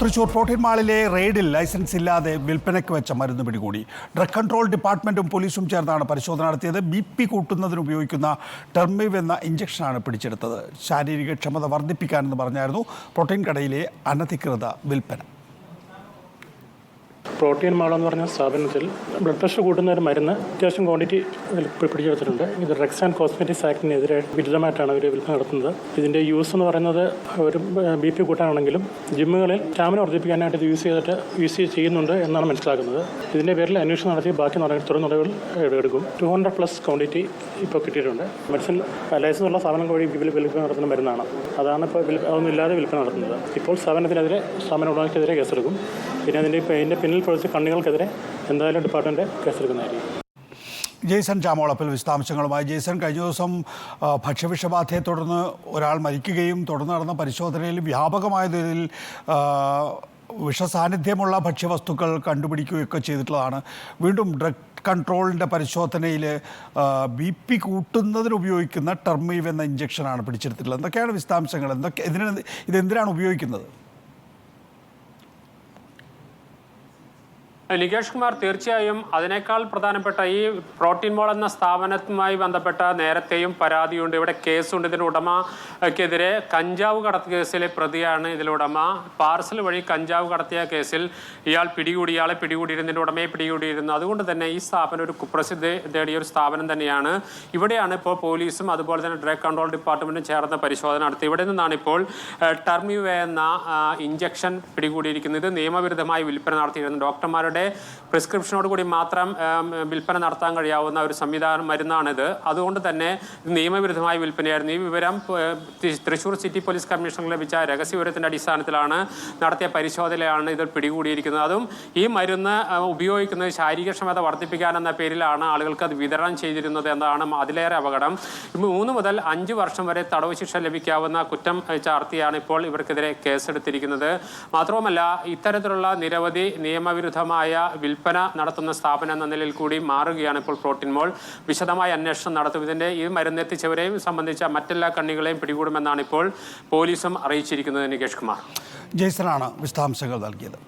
Thrissur protein മാളിലെ റെയ്ഡിൽ licence ഇല്ലാതെ വിൽപ്പനയ്ക്ക് വെച്ച മരുന്ന് പിടികൂടി. ഡ്രഗ് കൺട്രോൾ ഡിപ്പാർട്ട്മെന്റും പോലീസും ചേർന്നാണ് പരിശോധന നടത്തിയത്. ബി പി കൂട്ടുന്നതിന് ഉപയോഗിക്കുന്ന ടെർമീവ് എന്ന ഇഞ്ചക്ഷനാണ് പിടിച്ചെടുത്തത്. ശാരീരിക ക്ഷമത വർദ്ധിപ്പിക്കാനെന്ന് പറഞ്ഞായിരുന്നു പ്രോട്ടീൻ കടയിലെ അനധികൃത വിൽപ്പന. പ്രോട്ടീൻ മാള എന്ന് പറഞ്ഞ സ്ഥാപനത്തിൽ ബ്ലഡ് പ്രഷർ കൂട്ടുന്ന ഒരു മരുന്ന് അത്യാവശ്യം ക്വാണ്ടിറ്റി പിടിച്ചെടുത്തിട്ടുണ്ട്. ഇത് ഡ്രഗ്സ് ആൻഡ് കോസ്മെറ്റിക്സ് ആക്ടിനെതിരെ വിരുദ്ധമായിട്ടാണ് അവർ വിൽപ്പന നടത്തുന്നത്. ഇതിന്റെ യൂസ് എന്ന് പറയുന്നത് ഒരു ബി പി കൂട്ടാനാണെങ്കിലും ജിമ്മുകളിൽ സ്റ്റാമിന വർദ്ധിപ്പിക്കാനായിട്ട് ഇത് യൂസ് ചെയ്തിട്ട് യൂസ് ചെയ്യുന്നുണ്ട് എന്നാണ് മനസ്സിലാക്കുന്നത്. ഇതിന്റെ പേരിൽ അന്വേഷണം നടത്തി ബാക്കി തുടർ നടപടികൾ എടുക്കും. ടു ഹൺഡ്രഡ് പ്ലസ് ക്വാണ്ടിറ്റി ഇപ്പോൾ കിട്ടിയിട്ടുണ്ട്. മെഡിസിൻ ലൈസൻസ് ഉള്ള സാധനങ്ങൾ വഴി വിൽ- വിൽപ്പന നടത്തുന്ന മരുന്നാണ്. അതാണ് ഇപ്പോൾ അതൊന്നും ഇല്ലാതെ വിൽപ്പന നടത്തുന്നത്. ഇപ്പോൾ സ്ഥാപനത്തിനെതിരെ സ്ഥാപന ഉടമയ്ക്കെതിരെ കേസെടുക്കും. പിന്നെ അതിന്റെ അതിന്റെ പിന്നിൽ പ്രവർത്തിച്ച കണ്ണികൾക്കെതിരെ എന്തായാലും ഡിപ്പാർട്ട്മെന്റ് കേസെടുക്കുന്നതായിരിക്കും ജെയ്സൺ ചാമോളപ്പിൽ വിശദാംശങ്ങളുമായി. ജെയ്സൺ കഴിഞ്ഞ ദിവസം ഭക്ഷ്യവിഷബാധയെ തുടർന്ന് ഒരാൾ മരിക്കുകയും തുടർന്ന് നടന്ന പരിശോധനയിൽ വ്യാപകമായ തോതിൽ വിഷസാന്നിധ്യമുള്ള ഭക്ഷ്യവസ്തുക്കൾ കണ്ടുപിടിക്കുകയൊക്കെ ചെയ്തിട്ടുള്ളതാണ്. വീണ്ടും ഡ്രഗ് കൺട്രോളിന്റെ പരിശോധനയിൽ ബി പി കൂട്ടുന്നതിന് ഉപയോഗിക്കുന്ന ടെർമീവ് എന്ന ഇഞ്ചക്ഷനാണ് പിടിച്ചെടുത്തിട്ടുള്ളത്. എന്തൊക്കെയാണ് വിശദാംശങ്ങൾ? എന്തൊക്കെ ഇതിന് ഇതെന്തിനാണ് ഉപയോഗിക്കുന്നത്? നികേഷ് കുമാർ തീർച്ചയായും അതിനേക്കാൾ പ്രധാനപ്പെട്ട ഈ പ്രോട്ടീൻ മോൾ എന്ന സ്ഥാപനവുമായി ബന്ധപ്പെട്ട നേരത്തെയും പരാതിയുണ്ട്. ഇവിടെ കേസുണ്ട്. ഇതിന് ഉടമക്കെതിരെ കഞ്ചാവ് കടത്തിയ കേസിലെ പ്രതിയാണ് ഇതിലുടമ പാർസൽ വഴി കഞ്ചാവ് കടത്തിയ കേസിൽ ഇയാൾ പിടികൂടി ഇയാളെ പിടികൂടിയിരുന്നതിന്റെ ഉടമയെ പിടികൂടിയിരുന്നു. അതുകൊണ്ട് തന്നെ ഈ സ്ഥാപനം ഒരു കുപ്രസിദ്ധി നേടിയ ഒരു സ്ഥാപനം തന്നെയാണ്. ഇവിടെയാണ് ഇപ്പോൾ പോലീസും അതുപോലെ തന്നെ ഡ്രഗ് കൺട്രോൾ ഡിപ്പാർട്ട്മെന്റും ചേർന്ന പരിശോധന നടത്തി. ഇവിടെ നിന്നാണ് ഇപ്പോൾ ടെർമിവേ എന്ന ഇഞ്ചക്ഷൻ പിടികൂടിയിരിക്കുന്നത്. നിയമവിരുദ്ധമായി വിൽപ്പന നടത്തിയിരുന്നു. ഡോക്ടർമാരുടെ പ്രിസ്ക്രിപ്ഷനോട് കൂടി മാത്രം വിൽപ്പന നടത്താൻ കഴിയാവുന്ന ഒരു സംവിധാനം മരുന്നാണിത്. അതുകൊണ്ട് തന്നെ നിയമവിരുദ്ധമായ വിൽപ്പനയായിരുന്നു. ഈ വിവരം തൃശ്ശൂർ സിറ്റി പോലീസ് കമ്മീഷണർ ലഭിച്ച രഹസ്യ വിവരത്തിന്റെ അടിസ്ഥാനത്തിലാണ് നടത്തിയ പരിശോധനയാണ് ഇതിൽ പിടികൂടിയിരിക്കുന്നത്. അതും ഈ മരുന്ന് ഉപയോഗിക്കുന്നത് ശാരീരികക്ഷമത വർദ്ധിപ്പിക്കാനെന്ന പേരിലാണ് ആളുകൾക്ക് അത് വിതരണം ചെയ്തിരുന്നത് എന്നതാണ് അതിലേറെ അപകടം. മൂന്ന് മുതൽ അഞ്ച് വർഷം വരെ തടവ് ശിക്ഷ ലഭിക്കാവുന്ന കുറ്റം ചാർത്തിയാണ് ഇപ്പോൾ ഇവർക്കെതിരെ കേസെടുത്തിരിക്കുന്നത്. മാത്രവുമല്ല ഇത്തരത്തിലുള്ള നിരവധി നിയമവിരുദ്ധമായ വിൽപ്പന നടത്തുന്ന സ്ഥാപനം എന്ന നിലയിൽ കൂടി മാറുകയാണ് ഇപ്പോൾ പ്രോട്ടീൻ മോൾ. വിശദമായ അന്വേഷണം നടത്തും. ഇതിന്റെ ഈ മരുന്നെത്തിച്ചവരെയും സംബന്ധിച്ച മറ്റെല്ലാ കണ്ണികളെയും പിടികൂടുമെന്നാണ് ഇപ്പോൾ പോലീസും അറിയിച്ചിരിക്കുന്നത് നികേഷ് കുമാർ. ജയ്സനാണ് വിശദാംശങ്ങൾ നൽകിയത്.